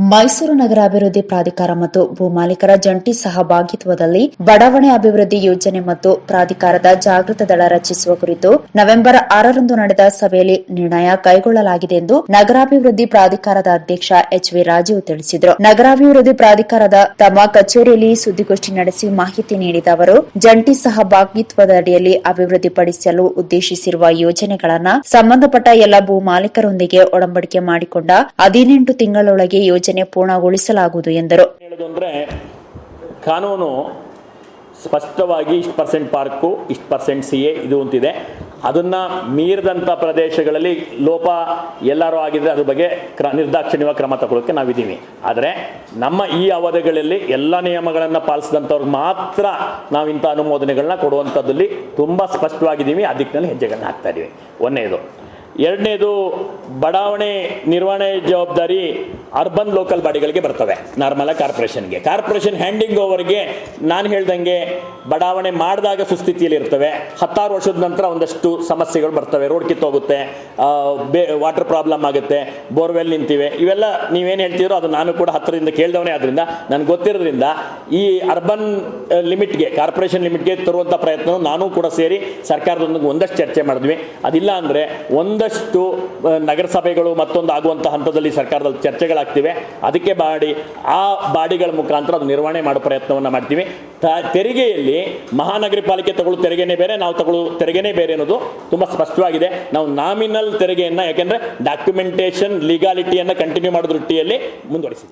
ಮೈಸೂರು ನಗರ ಅಭಿವೃದ್ಧಿ ಪ್ರಾಧಿಕಾರ ಮತ್ತು ಭೂಮಾಲೀಕರ ಜಂಟಿ ಸಹಭಾಗಿತ್ವದಲ್ಲಿ ಬಡಾವಣೆ ಅಭಿವೃದ್ಧಿ ಯೋಜನೆ ಮತ್ತು ಪ್ರಾಧಿಕಾರದ ಜಾಗೃತ ದಳ ರಚಿಸುವ ಕುರಿತು ನವೆಂಬರ್ ಆರರಂದು ನಡೆದ ಸಭೆಯಲ್ಲಿ ನಿರ್ಣಯ ಕೈಗೊಳ್ಳಲಾಗಿದೆ ಎಂದು ನಗರಾಭಿವೃದ್ಧಿ ಪ್ರಾಧಿಕಾರದ ಅಧ್ಯಕ್ಷ ಎಚ್ ವಿ ರಾಜೀವ್ ತಿಳಿಸಿದರು. ನಗರಾಭಿವೃದ್ಧಿ ಪ್ರಾಧಿಕಾರದ ತಮ್ಮ ಕಚೇರಿಯಲ್ಲಿ ಸುದ್ದಿಗೋಷ್ಠಿ ನಡೆಸಿ ಮಾಹಿತಿ ನೀಡಿದ ಅವರು, ಜಂಟಿ ಸಹಭಾಗಿತ್ವದಡಿಯಲ್ಲಿ ಅಭಿವೃದ್ಧಿಪಡಿಸಲು ಉದ್ದೇಶಿಸಿರುವ ಯೋಜನೆಗಳನ್ನು ಸಂಬಂಧಪಟ್ಟ ಎಲ್ಲ ಭೂ ಮಾಲೀಕರೊಂದಿಗೆ ಒಡಂಬಡಿಕೆ ಮಾಡಿಕೊಂಡ ಹದಿನೆಂಟು ತಿಂಗಳೊಳಗೆ ಯೋಜನೆ ಪೂರ್ಣಗೊಳಿಸಲಾಗುವುದು ಎಂದರು. ಕಾನೂನು ಸ್ಪಷ್ಟವಾಗಿ ಇಷ್ಟು ಪರ್ಸೆಂಟ್ ಪಾರ್ಕು, ಇಷ್ಟು ಪರ್ಸೆಂಟ್ ಸಿ ಎ ಇದು ಅಂತಿದೆ. ಅದನ್ನು ಮೀರಿದಂಥ ಪ್ರದೇಶಗಳಲ್ಲಿ ಲೋಪ ಎಲ್ಲರೂ ಆಗಿದ್ರೆ ಅದ್ರ ಬಗ್ಗೆ ಕ್ರ, ನಿರ್ದಾಕ್ಷಿಣ್ಯವಾಗಿ ಕ್ರಮ ತಗೊಳ್ಳೋಕ್ಕೆ ನಾವಿದ್ದೀವಿ. ಆದರೆ ನಮ್ಮ ಈ ಅವಧಿಗಳಲ್ಲಿ ಎಲ್ಲ ನಿಯಮಗಳನ್ನು ಪಾಲಿಸಿದಂಥವ್ರಿಗೆ ಮಾತ್ರ ನಾವು ಇಂಥ ಅನುಮೋದನೆಗಳನ್ನ ಕೊಡುವಂಥದ್ದಲ್ಲಿ ತುಂಬ ಸ್ಪಷ್ಟವಾಗಿದ್ದೀವಿ. ಆ ದಿಕ್ಕಿನಲ್ಲಿ ಹೆಜ್ಜೆಗಳನ್ನ ಹಾಕ್ತಾ ಇದ್ದೀವಿ ಒಂದನೇದು. ಎರಡನೇದು ಬಡಾವಣೆ ನಿರ್ವಹಣೆ ಜವಾಬ್ದಾರಿ ಅರ್ಬನ್ ಲೋಕಲ್ ಬಾಡಿಗಳಿಗೆ ಬರ್ತವೆ, ನಾರ್ಮಲ್ ಕಾರ್ಪೊರೇಷನ್ಗೆ. ಕಾರ್ಪೊರೇಷನ್ ಹ್ಯಾಂಡಿಂಗ್ ಓವರ್ಗೆ ನಾನು ಹೇಳ್ದಂಗೆ ಬಡಾವಣೆ ಮಾಡಿದಾಗ ಸುಸ್ಥಿತಿಯಲ್ಲಿ ಇರ್ತವೆ. ಹತ್ತಾರು ವರ್ಷದ ನಂತರ ಒಂದಷ್ಟು ಸಮಸ್ಯೆಗಳು ಬರ್ತವೆ. ರೋಡ್ ಕಿತ್ತೋಗುತ್ತೆ ಬೇ, ವಾಟರ್ ಪ್ರಾಬ್ಲಮ್ ಆಗುತ್ತೆ, ಬೋರ್ವೆಲ್ ನಿಂತಿವೆ. ಇವೆಲ್ಲ ನೀವೇನು ಹೇಳ್ತಿದ್ರು ಅದು ನಾನು ಕೂಡ ಹತ್ತಿರದಿಂದ ಕೇಳಿದವನೇ ಆದ್ದರಿಂದ ನನಗೆ ಗೊತ್ತಿರೋದ್ರಿಂದ ಈ ಅರ್ಬನ್ ಲಿಮಿಟ್ಗೆ, ಕಾರ್ಪೊರೇಷನ್ ಲಿಮಿಟ್ಗೆ ತರುವಂಥ ಪ್ರಯತ್ನ ನಾನು ಕೂಡ ಸೇರಿ ಸರ್ಕಾರದೊಂದಿಗೆ ಒಂದಷ್ಟು ಚರ್ಚೆ ಮಾಡಿದ್ವಿ. ಅದಿಲ್ಲ ಅಂದರೆ ಒಂದಷ್ಟು ನಗರಸಭೆಗಳು ಮತ್ತೊಂದು ಆಗುವಂಥ ಹಂತದಲ್ಲಿ ಸರ್ಕಾರದಲ್ಲಿ ಚರ್ಚೆಗಳಾಗ್ತಿವೆ ಅದಕ್ಕೆ ಬಾಡಿ, ಆ ಬಾಡಿಗಳ ಮುಖಾಂತರ ಅದು ನಿರ್ವಹಣೆ ಮಾಡೋ ಪ್ರಯತ್ನವನ್ನು ಮಾಡ್ತೀವಿ. ತೆರಿಗೆಯಲ್ಲಿ ಮಹಾನಗರ ಪಾಲಿಕೆ ತಗೊಳ್ಳೋ ತೆರಿಗೆನೇ ಬೇರೆ, ನಾವು ತಗೊಳ್ಳೋ ತೆರಿಗೆನೇ ಬೇರೆ ಅನ್ನೋದು ತುಂಬ ಸ್ಪಷ್ಟವಾಗಿದೆ. ನಾವು ನಾಮಿನಲ್ ತೆರಿಗೆಯನ್ನು ಯಾಕೆಂದರೆ ಡಾಕ್ಯುಮೆಂಟೇಷನ್ ಲೀಗಾಲಿಟಿಯನ್ನು ಕಂಟಿನ್ಯೂ ಮಾಡೋ ದೃಷ್ಟಿಯಲ್ಲಿ ಮುಂದುವರಿಸಿದ್ದೀವಿ